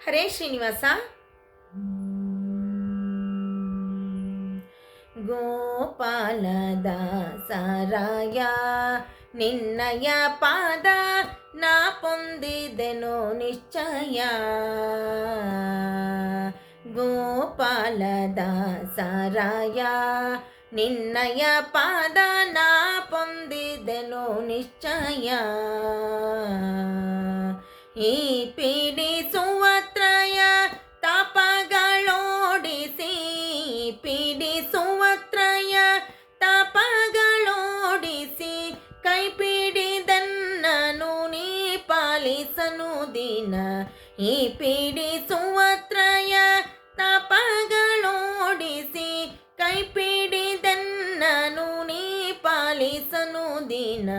ಹರೇ ಶ್ರೀನಿವಾಸ ಗೋಪಾಲದಾಸರಾಯ ನಿನ್ನಯ ಪಾದ ನಾ ಪೊಂದಿದೆನೋ ನಿಶ್ಚಯ ಗೋಪಾಲದಾಸರಾಯ ನಿನ್ನಯ ಪಾದ ನಾ ಪೊಂದಿದೆನೋ ನಿಶ್ಚಯ ಈ ಪೀಡಿಸುವತ್ರಯ ತಪಗಳೋಡಿಸಿ ಕೈಪಿಡಿದನ್ನನು ನೀ ಪಾಲಿಸನು ದಿನ. ಈ ಪಿಡಿ ಸುವತ್ರಯ ತಪಗಳೋಡಿಸಿ ಕೈಪಿಡಿದನ್ನನು ನೀ ಪಾಲಿಸನು ದಿನ.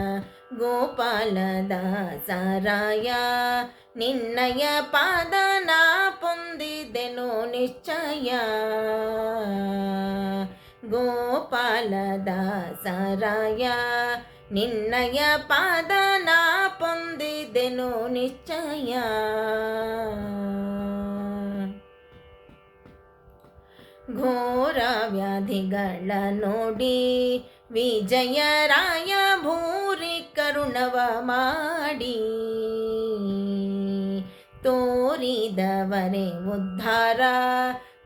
ಗೋಪಾಲದ ಗೋಪಾಲದಾಸರಾಯ ನಿನ್ನಯ ಪಾದ ನಾ ಪೊಂದಿದೆನು ನಿಶ್ಚಯ. ಗೋಪಾಲದಾಸರಾಯ, ನಿನ್ನಯ ಪಾದ ನಾ ಪೊಂದಿದೆನು ನಿಶ್ಚಯ. ಘೋರ ವ್ಯಾಧಿಗಳ ನೋಡಿ ವಿಜಯರಾಯ ಭೂರಿ ಕರುಣವ ಮಾಡಿ. ತೋರಿದವರೇ ಉದ್ಧಾರ.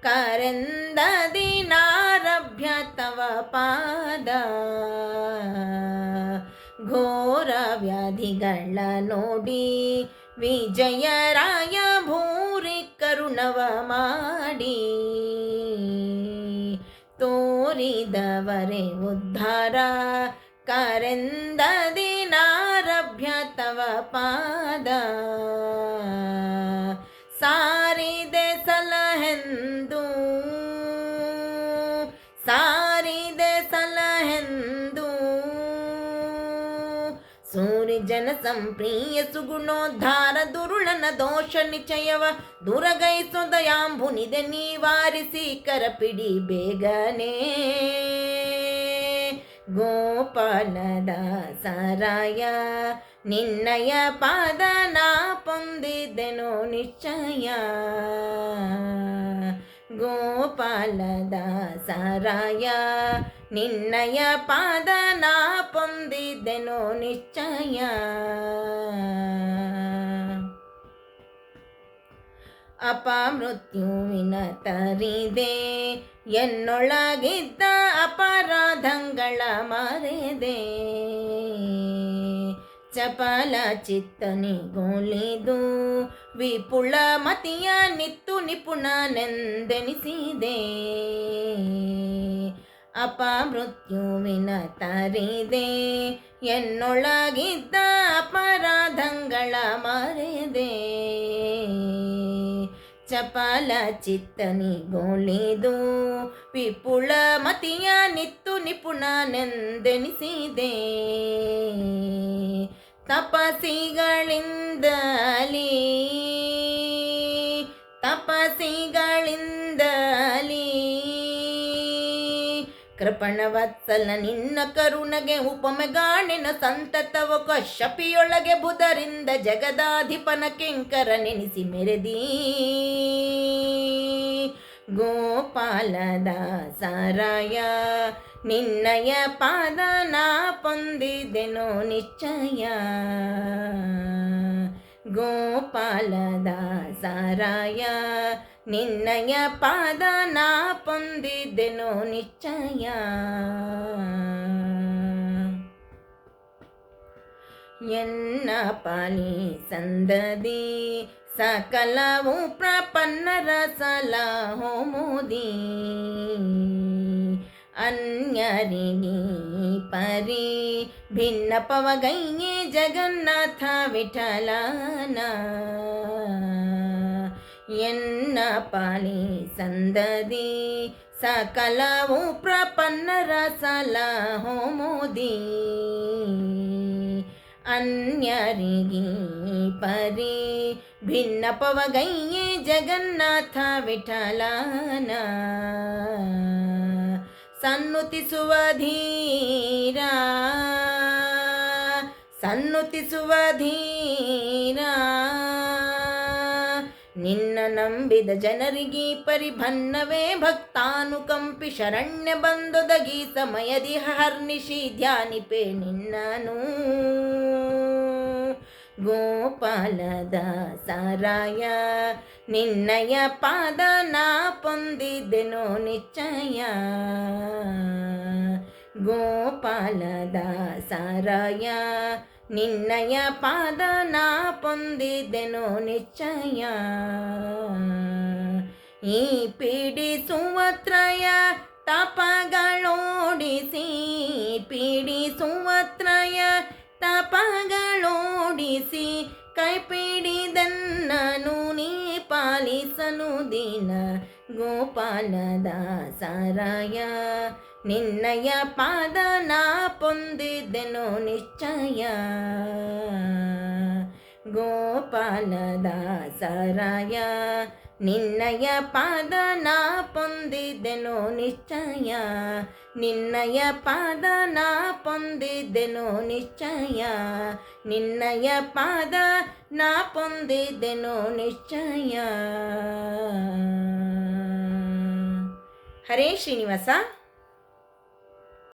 ಕರೆಂದ ದಿನಾರಭ್ಯ ತವ ಪಾದ. ಘೋರ ವ್ಯಾಧಿಗಳ ನೋಡಿ ವಿಜಯರಾಯ ಭೂರಿ ಕರುಣವ ಮಾಡಿ. ತೋರಿದವರೇ ಉದ್ಧಾರ. ಕರೆಂದ ಸಂಪ್ರಿಯ ಸುಗುಣೋದ್ಧಾರ ದುರುಳನ ದೋಷ ನಿಚಯವ. ದುರಗೈಸು ದಯಾಂಬುನಿದೆ ನೀವಾರಿಸಿ ಕರಪಿಡಿ ಬೇಗನೆ. ಗೋಪಾಲದ ಸಾರಾಯ ನಿನ್ನಯ ಪಾದನ ಪೊಂದಿದ್ದೆನೋ ನಿಶ್ಚಯ. ಗೋಪಾಲದ ಸಾರಾಯ ನಿನ್ನಯ ಪಾದ ನಾ ಪೊಂದಿದ್ದೆನೋ ನಿಶ್ಚಯ ಅಪಮೃತ್ಯುವಿನ ತರಿದೆ ಎನ್ನೊಳಗಿದ್ದ ಅಪರಾಧಗಳ ಮರೆದೆ. ಚಪಲ ಚಿತ್ತನಿಗೊಲಿದು ವಿಪುಳ ಮತಿಯ ನಿತ್ತು ನಿಪುಣನೆಂದೆನಿಸಿದೆ ಅಪಮೃತ್ಯುವಿನ ತರಿದೆ. ಎನ್ನೊಳಗಿದ್ದ ಅಪರಾಧಗಳ ಮರೆದೆ. ಚಪಲ ಚಿತ್ತನಿಗೊಲಿದು ವಿಪುಳ ಮತಿಯ ನಿತ್ತು ನಿಪುಣನೆಂದೆನಿಸಿದೆ ತಪಸಿಗಳಿಂದಲೇ ತಪಸಿಗಳಿಂದಲೇ. ಕೃಪಣವತ್ಸಲ ನಿನ್ನ ಕರುಣಗೆ ಉಪಮೆಗಾಣಿನ ಸಂತತವ ಕಶ್ಯಪಿಯೊಳಗೆ ಬುಧರಿಂದ ಜಗದಾಧಿಪನ ಕೆಂಕರ ನೆನೆಸಿ ಮೆರೆದೀ. ಗೋಪಾಲದ ಸಾರಾಯ ನಿನ್ನಯ ಪಾದ ನಾ ಪೊಂದಿದೆನೋ ನಿಶ್ಚಯ. ಗೋಪಾಲದ ಸಾರಾಯ ನಿನ್ನಯ ಪಾದ ನಾ ಪೊಂದಿದ್ದೆನೋ ನಿಶ್ಚಯ. ಎನ್ನ ಪಾಲಿ ಸಂದದಿ, ಸಕಲವು ಪ್ರಪನ್ನರ ಸಲಹೋ ಮೋದಿ. అన్యరిని పరి భిన్న పవగయ్యే జగన్నాథ విఠలాన. ఎన్న పాలి సందది సకలవు ప్రపన్న రసల హోమోది. అన్యరిగి పరి భిన్న పవగయ్యే జగన్నాథ విఠలానా. ಸನ್ನುತಿಸುವ ಧೀರ. ಸನ್ನುತಿಸುವ ಧೀರ. ನಿನ್ನ ನಂಬಿದ ಜನರಿಗೆ ಪರಿಭನ್ನವೇ ಭಕ್ತಾನುಕಂಪಿ ಶರಣ್ಯ ಬಂದೊದಗಿ ಸಮಯದಿ ಹರ್ನಿಶಿ ಧ್ಯಾನಿಪೆ ನಿನ್ನನು. ಗೋಪಾಲದ ಸಾರಾಯ ನಿನ್ನಯ ಪಾದ ನಾ ಪೊಂದಿದ್ದೆನೋ ನಿಶ್ಚಯ. ಗೋಪಾಲದ ಸಾರಾಯ ನಿನ್ನಯ ಪಾದ ನಾ ಪೊಂದಿದ್ದೆನೋ ನಿಶ್ಚಯ. ಈ ಪೀಡಿಸುವತ್ರಯ ತಪಗಳೋಡಿಸಿ ಪೀಡಿಸುವತ್ರಯ ತಪಗಳೋಡಿಸಿ ಕೈಪಿಡಿದನ್ನನು ನೀ ಪಾಲಿಸನು ದಿನ. ಗೋಪಾಲದ ಸಾರಾಯ ನಿನ್ನಯ ಪಾದನ ಪೊಂದಿದ್ದೆನೋ ನಿಶ್ಚಯ. ಗೋಪಾಲದ ಸಾರಾಯ ನಿನ್ನಯ ಪಾದ ನಾ ಪೊಂದಿದ್ದೆನೋ ನಿಶ್ಚಯ. ನಿನ್ನಯ ಪಾದ ನಾ ಪೊಂದಿದ್ದೆನೋ ನಿಶ್ಚಯ. ನಿನ್ನಯ ಪಾದ ನಾ ಪೊಂದಿದ್ದೆನೋ ನಿಶ್ಚಯ. ಹರೇ ಶ್ರೀನಿವಾಸ.